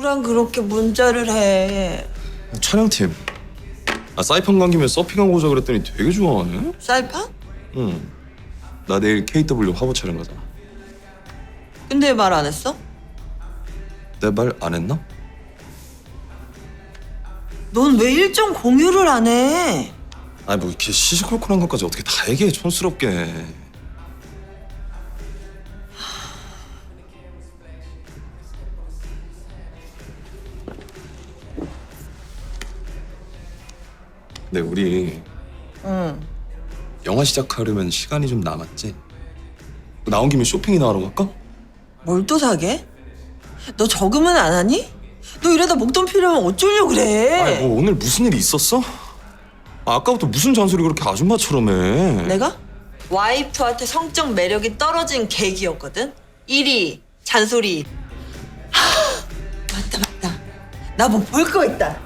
누구랑 그렇게 문자를 해? 촬영팀. 아 사이판 간 김에 서핑하고 오자 그랬더니 되게 좋아하네. 사이판? 응. 나 내일 KW 화보 촬영 가잖아. 근데 말 안 했어? 내 말 안 했나? 넌 왜 일정 공유를 안 해? 아니 뭐 이렇게 시시콜콜한 것까지 어떻게 다 얘기해 촌스럽게. 네 우리 응. 영화 시작하려면 시간이 좀 남았지. 나온 김에 쇼핑이나 하러 갈까? 뭘 또 사게? 너 저금은 안 하니? 너 이러다 목돈 필요하면 어쩌려고 그래? 아니 뭐 오늘 무슨 일이 있었어? 아, 아까부터 무슨 잔소리 그렇게 아줌마처럼 해? 내가 와이프한테 성적 매력이 떨어진 계기였거든. 1위 잔소리. 하, 맞다 맞다. 나 뭐 볼 거 있다.